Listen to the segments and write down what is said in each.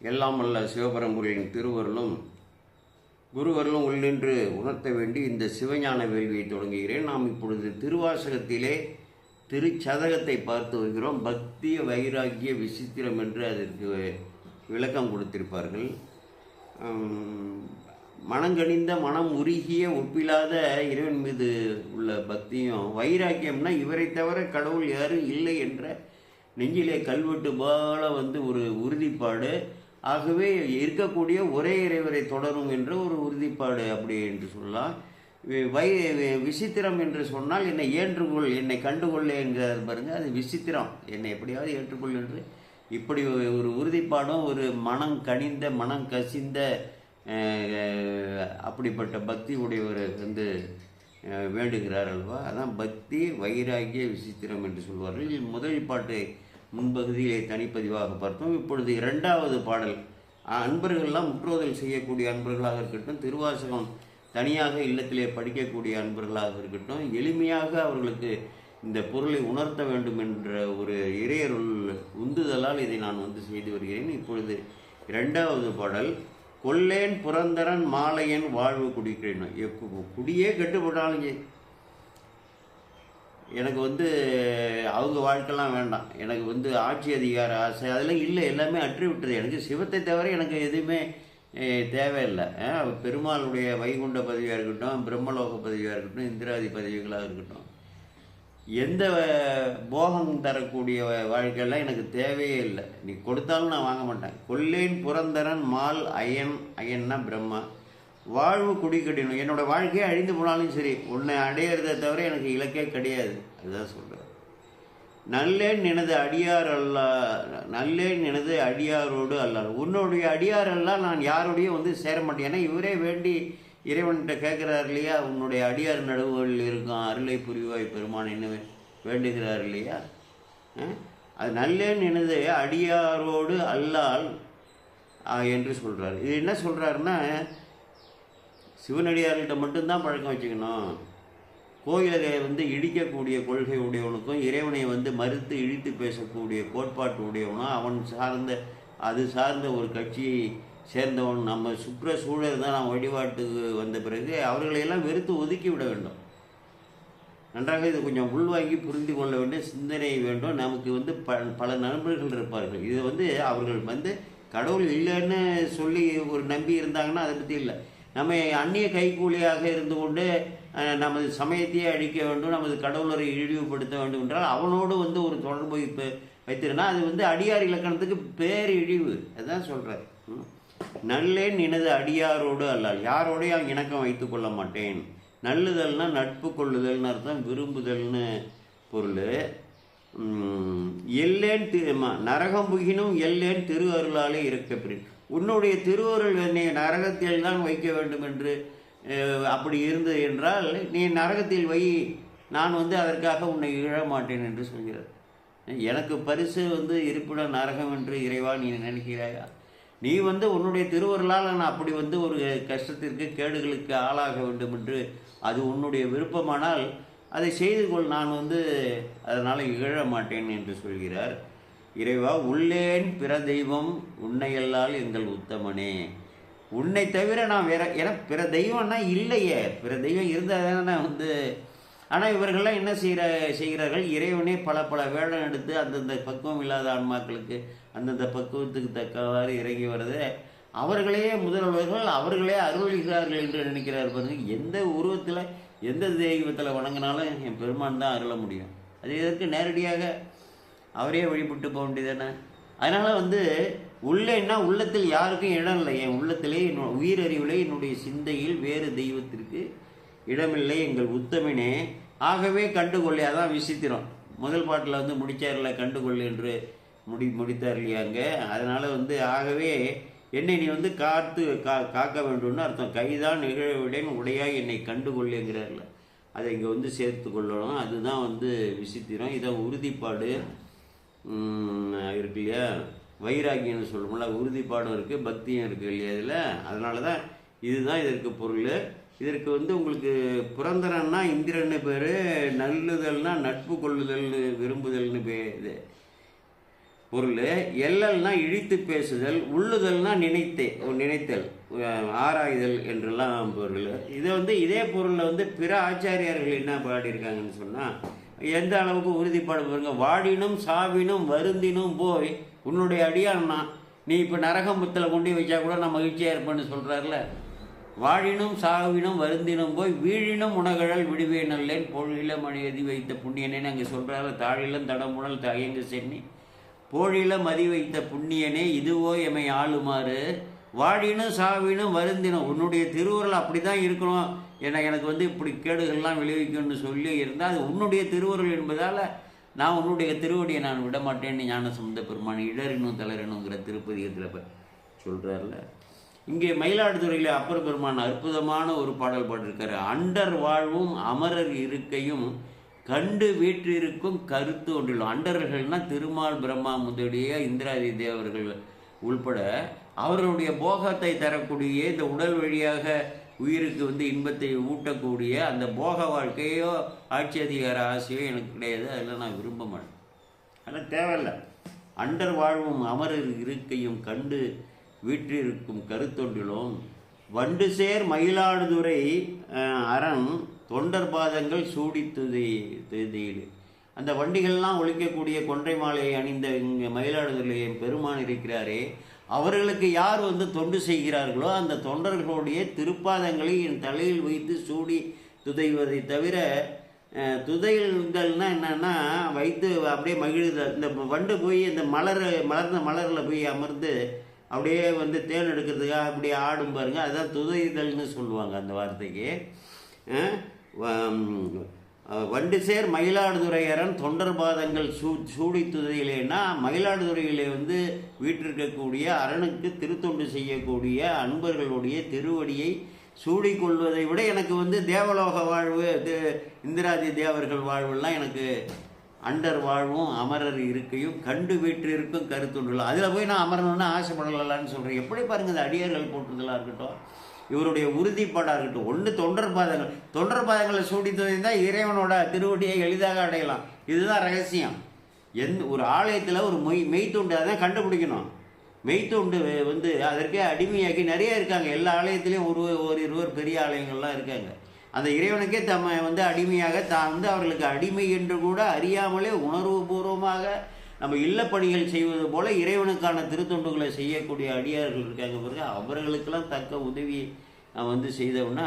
எல்லாம் அல்ல சிவபரம்புரியின் திருவருளும் குருவருளும் உள்ளின்று உணர்த்த வேண்டி இந்த சிவஞான வேள்வியை தொடங்குகிறேன். நாம் இப்பொழுது திருவாசகத்திலே திருச்சதகத்தை பார்த்து வருகிறோம். பக்தி வைராக்கிய விசித்திரம் என்று அதற்கு விளக்கம் கொடுத்திருப்பார்கள். மனங்கணிந்த மனம் உருகிய ஒப்பில்லாத இறைவன் மீது உள்ள பக்தியும் வைராக்கியம்னா இவரை தவிர கடவுள் யாரும் இல்லை என்ற நெஞ்சிலே கல்வெட்டு போல வந்து ஒரு உறுதிப்பாடு. ஆகவே இருக்கக்கூடிய ஒரே இறைவரை தொடரும் என்ற ஒரு உறுதிப்பாடு அப்படி என்று சொல்லலாம். வை விசித்திரம் என்று சொன்னால் என்னை ஏற்றுக்கொள் என்னை கண்டுகொள்ள என்கிறார் பாருங்க. அது விசித்திரம். என்னை எப்படியாவது ஏற்றுக்கொள் என்று. இப்படி ஒரு- உறுதிப்பாடும் ஒரு மனம் கனிந்த மனம் கசிந்த அப்படிப்பட்ட பக்தி உடையவர் வந்து வேண்டுகிறார் அல்வா அதான் பக்தி வைராகிய விசித்திரம் என்று சொல்வார்கள். முதல் பாட்டு முன்பகுதியை தனிப்பதிவாக பார்த்தோம். இப்பொழுது இரண்டாவது பாடல் அன்பர்கள்லாம் முற்றோதல் செய்யக்கூடிய அன்பர்களாக இருக்கட்டும் திருவாசகம் தனியாக இல்லத்திலே படிக்கக்கூடிய அன்பர்களாக இருக்கட்டும் எளிமையாக அவர்களுக்கு இந்த பொருளை உணர்த்த வேண்டும் என்ற ஒரு இறையருள் உந்துதலால் இதை நான் வந்து செய்து வருகிறேன். இப்பொழுது இரண்டாவது பாடல் கொல்லேன் புரந்தரன் மாலையன் வாழ்வு குடிக்கிறேன். குடியே கெட்டுப்பட்டாலும் எனக்கு வந்து அவங்க வாழ்க்கைலாம் வேண்டாம். எனக்கு வந்து ஆட்சி அதிகார ஆசை அதெல்லாம் இல்லை. எல்லாமே அற்றி விட்டது எனக்கு சிவத்தை தவிர எனக்கு எதுவுமே தேவையில்லை. பெருமாளுடைய வைகுண்ட பதவியாக இருக்கட்டும் பிரம்மலோக பதவியாக இருக்கட்டும் இந்திராதி பதவிகளாக இருக்கட்டும். எந்த போகம் தரக்கூடிய வாழ்க்கையெல்லாம் எனக்கு தேவையே இல்லை. நீ கொடுத்தாலும் நான் வாங்க மாட்டேன். கொல்லேன் புரந்தரன் மால் அயன் அயன்னா பிரம்மா. வாழ்வு குடி கட்டிடணும் என்னோட வாழ்க்கையே அழிந்து போனாலும் சரி உன்னை அடையிறதை தவிர எனக்கு இலக்கே கிடையாது. அதுதான் சொல்கிறேன் நல்லேன் எனது அடியார் அல்ல நல்லேன் எனது அடியாரோடு அல்ல உன்னுடைய அடியார் எல்லாம் நான் யாரோடையும் வந்து சேர மாட்டேன். ஏன்னா இவரே வேண்டி இறைவன்கிட்ட கேட்குறாரு இல்லையா? உன்னுடைய அடியார் நடுவுகளில் இருக்கும் அருளை புரிவாய் பெருமான் என்ன வேண்டுகிறார் இல்லையா? அது நல்லேன் எனது அடியாரோடு அல்லால் என்று சொல்கிறார் இது என்ன சொல்கிறாருன்னா சிவனடியார்கிட்ட மட்டும்தான் பழக்கம் வச்சுக்கணும். கோயிலை வந்து இடிக்கக்கூடிய கொள்கை உடையவனுக்கும் இறைவனை வந்து மறுத்து இழித்து பேசக்கூடிய கோட்பாட்டு உடையவனும் அவன் சார்ந்த அது சார்ந்த ஒரு கட்சியை சேர்ந்தவன் நம்ம சுற்ற சூழல் தான் நாம் வழிபாட்டுக்கு வந்த பிறகு அவர்களையெல்லாம் வெறுத்து ஒதுக்கி விட வேண்டும். நன்றாக இது கொஞ்சம் உள்வாங்கி புரிந்து கொள்ள வேண்டிய சிந்தனை வேண்டும். நமக்கு வந்து ப பல நண்பர்கள் இருப்பார்கள். இது வந்து அவர்கள் வந்து கடவுள் இல்லைன்னு சொல்லி ஒரு நம்பி இருந்தாங்கன்னா அதை பற்றி இல்லை. நம்ம அந்நிய கைக்கூலியாக இருந்து கொண்டு நமது சமயத்தையே அழிக்க வேண்டும் நமது கடவுளரை இழிவுபடுத்த வேண்டும் என்றால் அவனோடு வந்து ஒரு தொடர்பு இப்போ வைத்திருந்தா அது வந்து அடியார் இலக்கணத்துக்கு பேர் இழிவு. அதுதான் சொல்கிறார் நல்லேன் எனது அடியாரோடு அல்லால் யாரோடையும் இணக்கம் வைத்துக் கொள்ள மாட்டேன்? நல்லுதல்னா நட்பு கொள்ளுதல்னு அர்த்தம் விரும்புதல்னு பொருள். எல்லேன் திரு நரகம் புகினும் எல்லேன் திரு அருளாலே இருக்க உன்னுடைய திருவருள் என்னை நரகத்தில் தான் வைக்க வேண்டும் என்று அப்படி இருந்தது என்றால் நீ நரகத்தில் வை நான் வந்து அதற்காக உன்னை இழ மாட்டேன் என்று சொல்கிறார். எனக்கு பரிசு வந்து இருப்பிடம் நரகம் என்று இறைவா நீ நினைக்கிறாயா? நீ வந்து உன்னுடைய திருவருளால் நான் அப்படி வந்து ஒரு கஷ்டத்திற்கு கேடுகளுக்கு ஆளாக வேண்டும் என்று அது உன்னுடைய விருப்பமானால் அதை செய்து கொள் நான் வந்து அதனால் இகழ மாட்டேன் என்று சொல்கிறார். இறைவா உள்ளேன் பிற தெய்வம் உன்னையல்லால் எங்கள் உத்தமனே. உன்னை தவிர நான் வேற ஏன்னா பிற தெய்வம்னா இல்லையே. பிற தெய்வம் இருந்தால் தானே வந்து ஆனால் இவர்கள்லாம் என்ன செய்கிற செய்கிறார்கள்? இறைவனே பல பல வேடம் எடுத்து அந்தந்த பக்குவம் இல்லாத ஆன்மாக்களுக்கு அந்தந்த பக்குவத்துக்கு தக்கவாறு இறங்கி வருது. அவர்களே முதல்வர்கள் அவர்களே அருள்கிறார்கள் என்று நினைக்கிறார் பாருங்க. எந்த உருவத்தில் எந்த தெய்வத்தில் வணங்கினாலும் என் பெருமான் தான் அருள முடியும். அது இதற்கு நேரடியாக அவரே வழிபட்டு போக வேண்டியதானே அதனால் வந்து உள்ளேன்னா உள்ளத்தில் யாருக்கும் இடம் இல்லை. என் உள்ளத்திலே என்னோட உயிரறிவிலே என்னுடைய சிந்தையில் வேறு தெய்வத்திற்கு இடமில்லை எங்கள் உத்தமனே. ஆகவே கண்டுகொள்ளே அதான் விசித்திரம். முதல் பாட்டில் வந்து முடிச்சார்ல கண்டுகொள் என்று முடி முடித்தார் இல்லையாங்க அதனால் வந்து ஆகவே என்னை நீ வந்து காத்து கா காக்க வேண்டும்னு அர்த்தம். கைதான் நிகழவிடேன் உடையாக என்னை கண்டுகொள்ளுங்கிறார்ல அதை இங்கே வந்து சேர்த்து கொள்ளணும். அதுதான் வந்து விசித்திரம். இதை உறுதிப்பாடு இருக்கு இல்லையா வைராகியம்னு சொல்லுவோம்ல உறுதிப்பாடும் இருக்குது பக்தியும் இருக்குது இல்லையா இதில்? அதனால தான் இதுதான் இதற்கு பொருள். இதற்கு வந்து உங்களுக்கு புரந்தரன்னா இந்திரன்னு பேர் நல்லுதல்னா நட்பு கொள்ளுதல்னு விரும்புதல்னு பே இது பொருள். எல்லல்னா இழித்து பேசுதல் உள்ளுதல்னா நினைத்தே நினைத்தல் ஆராய்தல் என்றெல்லாம் பொருள். இதை வந்து இதே பொருளில் வந்து பிற ஆச்சாரியார்கள் என்ன பாடியிருக்காங்கன்னு சொன்னால் எந்த அளவுக்கு உறுதிப்பாடு பாருங்க. வாடினும் சாவினும் வருந்தினும் போய் உன்னுடைய அடியான்னா நீ இப்போ நரகம்பத்தில் கொண்டு வச்சா கூட நான் மகிழ்ச்சியாக இருப்பேன்னு சொல்கிறார்ல வாழினும் சாவினும் வருந்தினும் போய் வீழினும் உணகழல் விடுவே நல்லேன் பொழில மணி எதி வைத்த புண்ணியனேன்னு அங்கே சொல்கிறாரு தாழிலும் தடமுடல் தயங்கு சென்னி. போழில மதி வைத்த புண்ணியனே இதுவோ எமை ஆளுமாறு. வாழினும் சாவினும் வருந்தினும் உன்னுடைய திருவுருள் அப்படி தான் இருக்கணும். ஏன்னா எனக்கு வந்து இப்படி கேடுகள்லாம் விளைவிக்கும்னு சொல்லி இருந்தால் அது உன்னுடைய திருவருள் என்பதால் நான் உன்னுடைய திருவடியை நான் விட மாட்டேன்னு ஞான சம்பந்த பெருமான் இடறினும் தளரணுங்கிற திருப்பதிகத்தில் இப்போ சொல்கிறார்ல இங்கே மயிலாடுதுறையில் அப்பர் பெருமான் அற்புதமான ஒரு பாடல் பாடிருக்காரு அண்டர் வாழ்வும் அமரர் இருக்கையும் கண்டு வீற்றிருக்கும் கருத்து ஒன்றிலும் அண்டர்கள்னால் திருமால் பிரம்மா முதலிய இந்திராதி தேவர்கள் உள்பட அவர்களுடைய போகத்தை தரக்கூடிய இந்த உடல் வழியாக உயிருக்கு வந்து இன்பத்தை ஊட்டக்கூடிய அந்த போக வாழ்க்கையோ ஆட்சி அதிகார ஆசையோ எனக்கு கிடையாது. அதில் நான் விரும்ப மாட்டேன். அதெல்லாம் தேவையில்லை. அண்டர் வாழ்வும் அமரர் இருக்கையும் கண்டு வீற்றிருக்கும் கருத்தொன்றிலும் வண்டு சேர் மயிலாடுதுறை அரண் தொண்டர் பாதங்கள் சூடி துதி துதியிடு. அந்த வண்டிகள்லாம் ஒழிக்கக்கூடிய கொன்றை மாலையை அணிந்த இங்கே மயிலாடுதுறையில் என் பெருமான் இருக்கிறாரே அவர்களுக்கு யார் வந்து தொண்டு செய்கிறார்களோ அந்த தொண்டர்களுடைய திருப்பாதங்களை என் தலையில் வைத்து சூடி துதைவதை தவிர அஹ், என்னென்னா வைத்து அப்படியே மகிழ்ந்த இந்த வண்டு போய் இந்த மலர் மலர்ந்த மலரில் போய் அமர்ந்து அப்படியே வந்து தேன் எடுக்கிறதுக்காக அப்படியே ஆடும் பாருங்க. அதுதான் துதைதல்னு சொல்லுவாங்க அந்த வார்த்தைக்கு. அஹ், வண்டு சேர் மயிலாடுதுறையரன் தொண்டர் பாதங்கள் சூ சூடி மயிலாடுதுறையிலே வந்து வீற்றிருக்கக்கூடிய அரணுக்கு திருத்தொண்டு செய்யக்கூடிய அன்பர்களுடைய திருவடியை சூடிக்கொள்வதை விட எனக்கு வந்து தேவலோக வாழ்வு இது இந்திராதி தேவர்கள் வாழ்வுலாம் எனக்கு அண்டர் வாழ்வும் அமரர் இருக்கையும் கண்டு வீற்றிருக்கும் கருத்துண்டுலாம். அதில் போய் நான் அமரணும்னு ஆசைப்படலான்னு சொல்கிறேன் எப்படி பாருங்க இந்த அடியார்கள் இருக்கட்டும். இவருடைய உறுதிப்பாடாக இருக்கட்டும். ஒன்று தொண்டர் பாதங்கள். தொண்டர் பாதங்களை சூடி தான் இறைவனோட திருவடியை எளிதாக அடையலாம். இதுதான் ரகசியம். எந்த ஒரு ஆலயத்தில் ஒரு மெய் மெய்த்தொண்டு அதை கண்டுபிடிக்கணும். மெய்த்தொண்டு வந்து அதற்கே அடிமையாக்கி நிறைய இருக்காங்க. எல்லா ஆலயத்திலையும் ஒரு ஒரு இருவர் பெரிய ஆலயங்கள்லாம் இருக்காங்க. அந்த இறைவனுக்கே தம்மை வந்து அடிமையாக தான் வந்து அவர்களுக்கு அடிமை என்று கூட அறியாமலே உணர்வுபூர்வமாக நம்ம இல்லப்பணிகள் செய்வது போல இறைவனுக்கான திருத்தொண்டுகளை செய்யக்கூடிய அடியார்கள் இருக்காங்க பிறகு அவர்களுக்கெல்லாம் தக்க உதவி வந்து செய்தவனா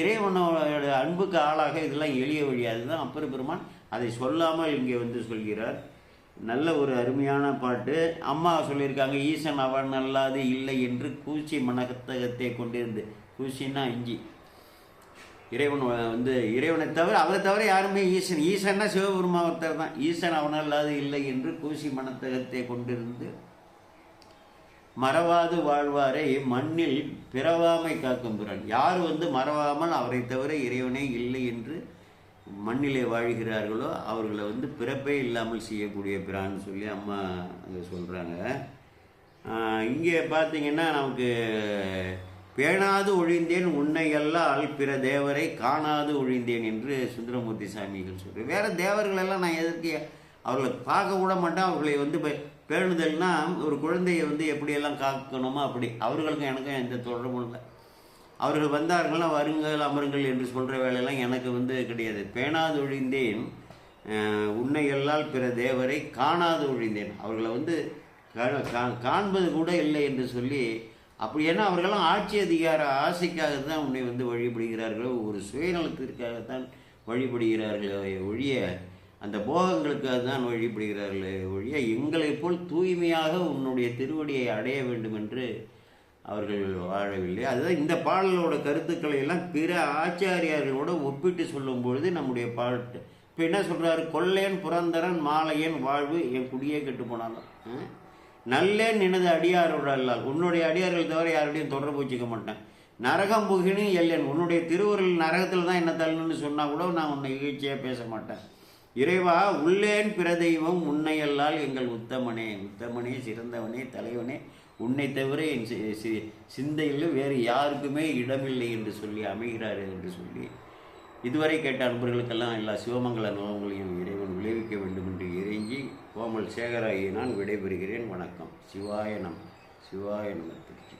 இறைவனோட அன்புக்கு ஆளாக இதெல்லாம் எளிய வழி அதுதான். அப்பர் பெருமான் அதை சொல்லாமல் இங்கே வந்து சொல்கிறார். நல்ல ஒரு அருமையான பாட்டு. அம்மா சொல்லியிருக்காங்க ஈசன் அவன் அல்லாது இல்லை என்று கூச்சி மனத்தகத்தை கொண்டிருந்து கூச்சின்னா இஞ்சி. இறைவன் வந்து இறைவனை தவிர அவரை தவிர யாருமே ஈசன். ஈசன்னா சிவபெருமா ஒருத்தர் தான். ஈசன் அவனல்லாது இல்லை என்று கூசி மனத்தகத்தை கொண்டிருந்து மறவாது வாழ்வாரை மண்ணில் பிறவாமை காக்கும் பிறன். யார் வந்து மறவாமல் அவரை தவிர இறைவனே இல்லை என்று மண்ணிலே வாழ்கிறார்களோ அவர்களை வந்து பிறப்பே இல்லாமல் செய்யக்கூடிய பிரான்னு சொல்லி அம்மா அங்கே சொல்கிறாங்க இங்கே பார்த்தீங்கன்னா நமக்கு பேணாது ஒழிந்தேன் உன்னை அல்லால் பிற தேவரை காணாது ஒழிந்தேன் என்று சுந்தரமூர்த்தி சாமிகள் சொல்கிறேன் வேறு தேவர்களெல்லாம் நான் எதற்கு அவர்களை பார்க்க கூட மாட்டேன் அவர்களை வந்து பே- பேணுதல்னா ஒரு குழந்தையை வந்து எப்படியெல்லாம் காக்கணுமோ அப்படி. அவர்களுக்கும் எனக்கும் எந்த தொடர்பும் இல்லை. அவர்கள் வந்தார்கள்னா வருங்கள் அமருங்கள் என்று சொல்கிற வேலையெல்லாம் எனக்கு வந்து கிடையாது. பேணாது ஒழிந்தேன் உன்னை எல்லால் பிற தேவரை காணாது ஒழிந்தேன். அவர்களை வந்து கா- கா- காண்பது கூட இல்லை என்று சொல்லி அப்படி ஏன்னா அவர்களெல்லாம் ஆட்சி அதிகார ஆசைக்காக தான் உன்னை வந்து வழிபடுகிறார்களோ ஒரு சுயநலத்திற்காகத்தான் வழிபடுகிறார்களே ஒழிய அந்த போகங்களுக்காக தான் வழிபடுகிறார்களே ஒழிய எங்களைப் போல் தூய்மையாக உன்னுடைய திருவடியை அடைய வேண்டும் என்று அவர்கள் வாழவில்லை. அதுதான் இந்த பாடலோட கருத்துக்களை எல்லாம் பிற ஆச்சாரியார்களோட ஒப்பிட்டு சொல்லும் பொழுது நம்முடைய பாட்டு இப்போ என்ன சொல்கிறாரு கொள்ளையன் புரந்தரன் மாலையன் வாழ்வு என் குடியே கெட்டு போனாலும் ஆ? நல்லேன் எனது அடியாரோட அல்லால். உன்னுடைய அடியார்கள் தவிர யாரோடையும் தொடர்பு வச்சுக்க மாட்டேன். நரகம் புகினு எல்லேன் உன்னுடைய திருவுருள் நரகத்தில் தான் என்ன தள்ளணும்னு சொன்னால் கூட நான் உன்னை இகழ்ச்சியாக பேச மாட்டேன். இறைவா உள்ளேன் பிரதெய்வம் உன்னையல்லால் எங்கள் உத்தமனே. உத்தமனே சிறந்தவனே தலைவனே. உன்னை தவிர என் சி- சி- சிந்தையில் வேறு யாருக்குமே இடமில்லை என்று சொல்லி அமைகிறார் என்று சொல்லி இதுவரை கேட்ட அன்பர்களுக்கெல்லாம் எல்லா சிவமங்கல நோவங்களையும் இறைவன் விளைவிக்க வேண்டும் என்று இறங்கி கோமல் சேகராயை நான் விடைபெறுகிறேன். வணக்கம். சிவாய நம. சிவாய நம. திருச்சி.